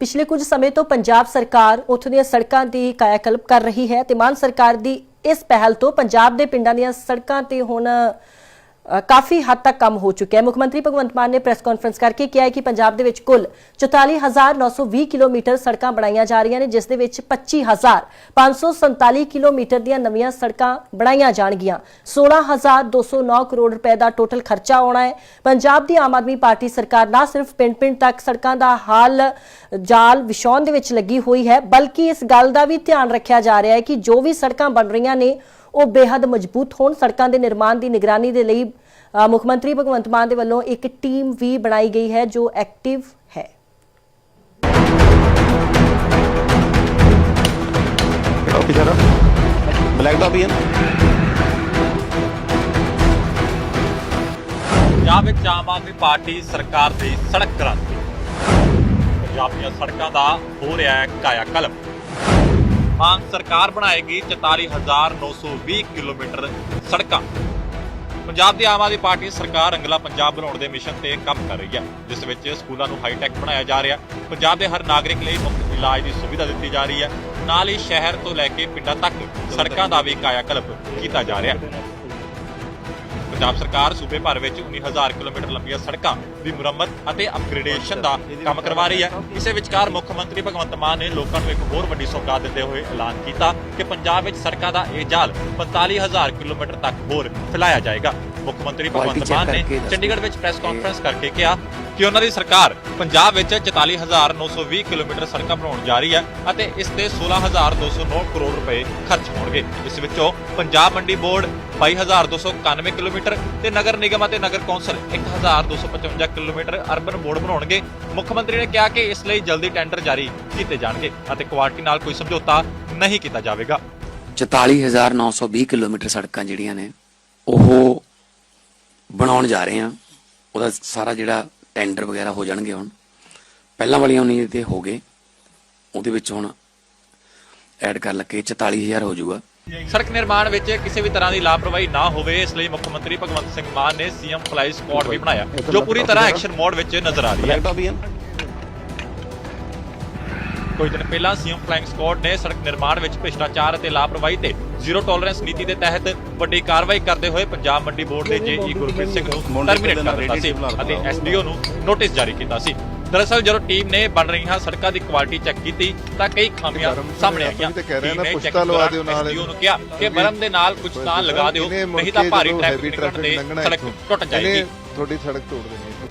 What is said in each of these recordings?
ਪਿਛਲੇ ਕੁਝ ਸਮੇਂ ਤੋਂ ਪੰਜਾਬ ਸਰਕਾਰ ਉੱਥੋਂ ਦੀਆਂ ਸੜਕਾਂ ਦੀ ਕਾਇਆਕਲਪ ਕਰ ਰਹੀ ਹੈ ਤੇ ਮਾਨ ਸਰਕਾਰ ਦੀ ਇਸ ਪਹਿਲ ਤੋਂ ਪੰਜਾਬ ਦੇ ਪਿੰਡਾਂ ਦੀਆਂ ਸੜਕਾਂ ਤੇ ਹੁਣ ਕਾਫੀ ਹੱਦ ਤੱਕ ਕੰਮ ਹੋ ਚੁੱਕਿਆ ਹੈ। ਮੁੱਖ ਮੰਤਰੀ ਭਗਵੰਤ ਮਾਨ ਨੇ ਪ੍ਰੈਸ ਕਾਨਫਰੰਸ ਕਰਕੇ ਕਿਹਾ ਹੈ ਕਿ ਪੰਜਾਬ ਦੇ ਵਿੱਚ ਕੁੱਲ 44920 ਕਿਲੋਮੀਟਰ ਸੜਕਾਂ ਬਣਾਈਆਂ ਜਾ ਰਹੀਆਂ ਨੇ, ਜਿਸ ਦੇ ਵਿੱਚ 25547 ਕਿਲੋਮੀਟਰ ਦੀਆਂ ਨਵੀਆਂ ਸੜਕਾਂ ਬਣਾਈਆਂ ਜਾਣਗੀਆਂ। 16209 ਕਰੋੜ ਰੁਪਏ ਦਾ ਟੋਟਲ ਖਰਚਾ ਆਉਣਾ ਹੈ। ਪੰਜਾਬ ਦੀ ਆਮ ਆਦਮੀ ਪਾਰਟੀ ਸਰਕਾਰ ਨਾ ਸਿਰਫ ਪਿੰਡ-ਪਿੰਡ ਤੱਕ ਸੜਕਾਂ ਦਾ ਹਾਲ, ਜਾਲ ਵਿਛਾਉਣ ਦੇ ਵਿੱਚ ਲੱਗੀ ਹੋਈ ਹੈ, ਬਲਕਿ ਇਸ ਗੱਲ ਦਾ ਵੀ ਧਿਆਨ ਰੱਖਿਆ ਜਾ ਰਿਹਾ ਹੈ ਕਿ ਜੋ ਵੀ ਸੜਕਾਂ ਬਣ ਰਹੀਆਂ ਨੇ, ਉਹ ਬੇहद ਮਜ਼ਬੂਤ ਹੋਣ। ਸੜਕਾਂ ਦੇ ਨਿਰਮਾਣ ਦੀ ਨਿਗਰਾਨੀ ਦੇ ਲਈ ਮੁੱਖ ਮੰਤਰੀ ਭਗਵੰਤ ਮਾਨ ਦੇ ਵੱਲੋਂ ਇੱਕ ਟੀਮ ਵੀ ਬਣਾਈ ਗਈ ਹੈ ਜੋ ਐਕਟਿਵ ਹੈ। ਕਾਪੀ ਸਾਰਾ ਬਲੈਕ ਕਾਪੀ ਹੈ ਨਾ? ਪੰਜਾਬ ਵਿੱਚ ਆਮ ਆਦਮੀ ਪਾਰਟੀ ਸਰਕਾਰ ਦੀ ਸੜਕ ਕ੍ਰਾਂਤੀ। ਪੰਜਾਬ ਦੀਆਂ ਸੜਕਾਂ ਦਾ ਹੋ ਰਿਹਾ ਹੈ ਕਾਇਆ ਕਲਮ ਮਾਨ ਸਰਕਾਰ ਬਣਾਏਗੀ 44920 ਕਿਲੋਮੀਟਰ ਸੜਕਾਂ। ਪੰਜਾਬ ਦੀ ਆਮ ਆਦਮੀ ਪਾਰਟੀ ਸਰਕਾਰ ਰੰਗਲਾ ਪੰਜਾਬ ਬਣਾਉਣ ਦੇ ਮਿਸ਼ਨ ਤੇ ਕੰਮ ਕਰ ਰਹੀ ਹੈ, ਜਿਸ ਵਿੱਚ ਸਕੂਲਾਂ ਨੂੰ ਹਾਈਟੈਕ ਬਣਾਇਆ ਜਾ ਰਿਹਾ ਹੈ। ਪੰਜਾਬ ਦੇ ਹਰ ਨਾਗਰਿਕ ਲਈ ਮੁਫਤ ਇਲਾਜ ਦੀ ਸੁਵਿਧਾ ਦਿੱਤੀ ਜਾ ਰਹੀ ਹੈ। ਨਾਲ ਹੀ ਸ਼ਹਿਰ ਤੋਂ ਲੈ ਕੇ ਪਿੰਡਾਂ ਤੱਕ ਸੜਕਾਂ ਦਾ ਵੀ ਕਾਇਆ ਕਲਪ ਕੀਤਾ ਜਾ ਰਿਹਾ ਹੈ। ਪੰਜਾਬ ਸਰਕਾਰ ਸੂਬੇ ਭਰ ਵਿੱਚ 19000 ਕਿਲੋਮੀਟਰ ਲੰਬੀਆਂ ਸੜਕਾਂ ਦੀ ਮੁਰੰਮਤ ਅਤੇ ਅਪਗ੍ਰੇਡੇਸ਼ਨ ਦਾ ਕੰਮ ਕਰਵਾ ਰਹੀ ਹੈ। ਇਸੇ ਵਿਚਕਾਰ ਮੁੱਖ ਮੰਤਰੀ ਭਗਵੰਤ ਮਾਨ ਨੇ ਲੋਕਾਂ ਨੂੰ ਇੱਕ ਹੋਰ ਵੱਡੀ ਸੌਗਾਤ ਦਿੰਦੇ ਹੋਏ ਐਲਾਨ ਕੀਤਾ ਕਿ ਪੰਜਾਬ ਵਿੱਚ ਸੜਕਾਂ ਦਾ ਇਹ ਜਾਲ 45000 ਕਿਲੋਮੀਟਰ ਤੱਕ ਹੋਰ ਫੈਲਾਇਆ ਜਾਏਗਾ। ਮੁੱਖ ਮੰਤਰੀ ਭਗਵੰਤ ਮਾਨ ਨੇ ਚੰਡੀਗੜ੍ਹ ਵਿੱਚ ਪ੍ਰੈਸ ਕਾਨਫਰੰਸ ਕਰਕੇ ਕਿਹਾ ਕਿ ਉਹਨਾਂ ਦੀ ਸਰਕਾਰ ਪੰਜਾਬ ਵਿੱਚ 44920 ਕਿਲੋਮੀਟਰ ਸੜਕਾਂ ਬਣਾਉਣ ਜਾ ਰਹੀ ਹੈ ਅਤੇ ਇਸ ਤੇ 16209 ਕਰੋੜ ਰੁਪਏ ਖਰਚ ਹੋਣਗੇ। ਇਸ ਵਿੱਚੋਂ ਪੰਜਾਬ ਮੰਡੀ ਬੋਰਡ 22291 ਕਿਲੋਮੀਟਰ ਤੇ ਨਗਰ ਨਿਗਮ ਅਤੇ ਨਗਰ ਕੌਂਸਲ 1255 ਕਿਲੋਮੀਟਰ ਅਰਬਨ ਬੋਰਡ ਬਣਾਉਣਗੇ। ਮੁੱਖ ਮੰਤਰੀ ਨੇ ਕਿਹਾ ਕਿ ਇਸ ਲਈ ਜਲਦੀ ਟੈਂਡਰ ਜਾਰੀ ਕੀਤੇ ਜਾਣਗੇ ਅਤੇ ਕੁਆਲਿਟੀ ਨਾਲ ਕੋਈ ਸਮਝੌਤਾ ਨਹੀਂ ਕੀਤਾ ਜਾਵੇਗਾ। 44920 ਕਿਲੋਮੀਟਰ ਸੜਕਾਂ ਜਿਹੜੀਆਂ ਨੇ, ਉਹ ਬਣਾਉਣ ਜਾ ਰਹੇ ਆ ਉਹਦਾ ਸਾਰਾ ਜਿਹੜਾ ਟੈਂਡਰ ਵਗੈਰਾ ਹੋ ਜਾਣਗੇ ਹੁਣ। ਪਹਿਲਾਂ ਵਾਲੀਆਂ ਉਨੀ ਤੇ ਹੋ ਗਏ। ਉਹਦੇ ਵਿੱਚ ਹੁਣ ਐਡ ਕਰ ਲੱਗੇ 44000 ਹੋ ਜਾਊਗਾ। ਸੜਕ ਨਿਰਮਾਣ ਵਿੱਚ ਕਿਸੇ ਵੀ ਤਰ੍ਹਾਂ ਦੀ ਲਾਪਰਵਾਹੀ ਨਾ ਹੋਵੇ ਇਸ ਲਈ ਮੁੱਖ ਮੰਤਰੀ ਭਗਵੰਤ ਸਿੰਘ ਮਾਨ ਨੇ ਸੀਐਮ ਫਲਾਈ ਸਕੁਆਡ ਵੀ ਬਣਾਇਆ ਜੋ ਪੂਰੀ ਤਰ੍ਹਾਂ ਐਕਸ਼ਨ ਮੋਡ ਵਿੱਚ ਨਜ਼ਰ ਆ ਰਹੀ ਹੈ। ਕੁਝ ਦਿਨ ਪਹਿਲਾਂ ਸੀਐਮ ਫਲਾਈਂਗ ਸਕੁਆਡ ਨੇ ਸੜਕ ਨਿਰਮਾਣ ਵਿੱਚ ਭ੍ਰਿਸ਼ਟਾਚਾਰ ਅਤੇ ਲਾਪਰਵਾਹੀ ਤੇ ਜ਼ੀਰੋ ਟੋਲਰੈਂਸ ਨੀਤੀ ਦੇ ਤਹਿਤ ਵੱਡੀ ਕਾਰਵਾਈ ਕਰਦੇ ਹੋਏ ਪੰਜਾਬ ਮੰਡੀ ਬੋਰਡ ਦੇ ਜੇਈ ਗੁਰਪ੍ਰੀਤ ਸਿੰਘ ਨੂੰ ਟਰਮੀਨੇਟ ਕਰ ਦਿੱਤਾ ਸੀ ਅਤੇ ਐਸਡੀਓ ਨੂੰ ਨੋਟਿਸ ਜਾਰੀ ਕੀਤਾ ਸੀ। ਦਰਅਸਲ ਜਦੋਂ ਟੀਮ ਨੇ ਬਣ ਰਹੀਆਂ ਸੜਕਾਂ ਦੀ ਕੁਆਲਿਟੀ ਚੈੱਕ ਕੀਤੀ ਤਾਂ ਕਈ ਖਾਮੀਆਂ ਸਾਹਮਣੇ ਆਈਆਂ। ਤਾਂ ਕਹਿ ਰਹੇ ਟੀਮ ਨਾ, ਚੈੱਕ ਲਵਾ ਦਿਓ ਨਾਲ ਨੂੰ ਕਿਹਾ ਕਿ ਬਰਮ ਦੇ ਨਾਲ ਕੁਝ ਤਾਂ ਲਗਾ ਦਿਓ ਨਹੀਂ ਤਾਂ ਭਾਰੀ ਟ੍ਰੈਫਿਕ ਨਿਕਲਣ ਦੇ ਸੜਕ ਟੁੱਟ ਜਾਏਗੀ। ਤੁਹਾਡੀ ਸੜਕ ਤੋੜ ਦੇਣੀ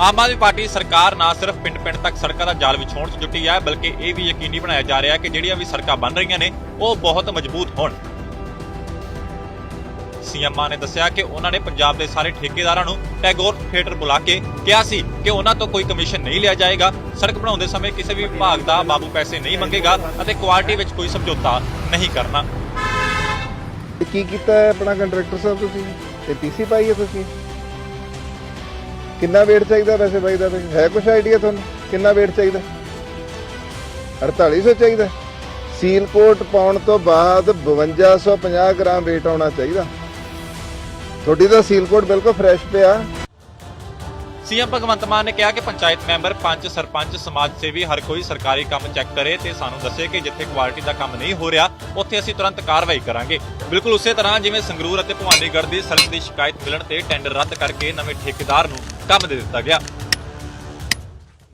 ਆਮ ਆਦਮੀ ਪਾਰਟੀ ਸਰਕਾਰ ਨਾ ਸਿਰਫ ਪਿੰਡ-ਪਿੰਡ ਤੱਕ ਸੜਕਾਂ ਦਾ ਜਾਲ ਵਿਛਾਉਣ 'ਚ ਜੁਟੀ ਹੈ ਬਲਕਿ ਇਹ ਵੀ ਯਕੀਨੀ ਬਣਾਇਆ ਜਾ ਰਿਹਾ ਹੈ ਕਿ ਜਿਹੜੀਆਂ ਵੀ ਸੜਕਾਂ ਬਣ ਰਹੀਆਂ ਨੇ ਉਹ ਬਹੁਤ ਮਜ਼ਬੂਤ ਹੋਣ। ਸੀਐਮ ਨੇ ਦੱਸਿਆ ਕਿ ਉਹਨਾਂ ਨੇ ਪੰਜਾਬ ਦੇ ਸਾਰੇ ਠੇਕੇਦਾਰਾਂ ਨੂੰ ਟੈਗੋਰ ਥੀਏਟਰ ਬੁਲਾ ਕੇ ਕਿਹਾ ਸੀ ਕਿ ਉਹਨਾਂ ਤੋਂ ਕੋਈ ਕਮਿਸ਼ਨ ਨਹੀਂ ਲਿਆ ਜਾਏਗਾ। ਸੜਕ ਬਣਾਉਂਦੇ ਸਮੇਂ ਕਿਸੇ ਵੀ ਵਿਭਾਗ ਦਾ ਬਾਬੂ ਪੈਸੇ ਨਹੀਂ ਮੰਗੇਗਾ ਅਤੇ ਕੁਆਲਿਟੀ ਵਿੱਚ ਕੋਈ ਸਮਝੌਤਾ ਨਹੀਂ ਕਰਨਾ। ਕੀ ਕੀਤਾ ਹੈ ਆਪਣਾ ਕੰਟਰੈਕਟਰ ਸਾਹਿਬ ਤੁਸੀਂ? ਇਹ ਪੀਸੀ ਪਾਈ ਹੈ ਤੁਸੀਂ? ਕਿੰਨਾ ਵੇਟ ਚਾਹੀਦਾ ਵੈਸੇ ਬਾਈ ਦਾ? ਹੈ ਕੁਝ ਆਈਡੀਆ ਤੁਹਾਨੂੰ? ਕਿੰਨਾ ਵੇਟ ਚਾਹੀਦਾ? 4800 ਚਾਹੀਦਾ। ਸੀਲ ਕੋਟ ਪਾਉਣ ਤੋਂ ਬਾਅਦ 5250 ਗ੍ਰਾਮ ਵੇਟ ਆਉਣਾ ਚਾਹੀਦਾ। ਤੁਹਾਡੀ ਤਾਂ ਸੀਲ ਕੋਟ ਬਿਲਕੁਲ ਫਰੈਸ਼ ਪਿਆ। ਸੀਐਮ ਭਗਵੰਤ ਮਾਨ ਨੇ ਕਿਹਾ ਕਿ ਪੰਚਾਇਤ ਮੈਂਬਰ, ਪੰਚ ਸਰਪੰਚ, ਸਮਾਜ ਸੇਵੀ, ਹਰ ਕੋਈ ਸਰਕਾਰੀ ਕੰਮ ਚੈੱਕ ਕਰੇ ਤੇ ਸਾਨੂੰ ਦੱਸੇ ਕਿ ਜਿੱਥੇ ਕੁਆਲਿਟੀ ਦਾ ਕੰਮ ਨਹੀਂ ਹੋ ਰਿਹਾ, ਉੱਥੇ ਅਸੀਂ ਤੁਰੰਤ ਕਾਰਵਾਈ ਕਰਾਂਗੇ। ਬਿਲਕੁਲ ਉਸੇ ਤਰ੍ਹਾਂ ਜਿਵੇਂ ਸੰਗਰੂਰ ਅਤੇ ਭਵਾਨੀਗੜ੍ਹ ਦੀ ਸੜਕ ਦੀ ਸ਼ਿਕਾਇਤ ਮਿਲਣ ਤੇ ਟੈਂਡਰ ਰੱਦ ਕਰਕੇ ਨਵੇਂ ਠੇਕੇਦਾਰ ਨੂੰ ਕੰਮ ਦੇ ਦਿੱਤਾ ਗਿਆ।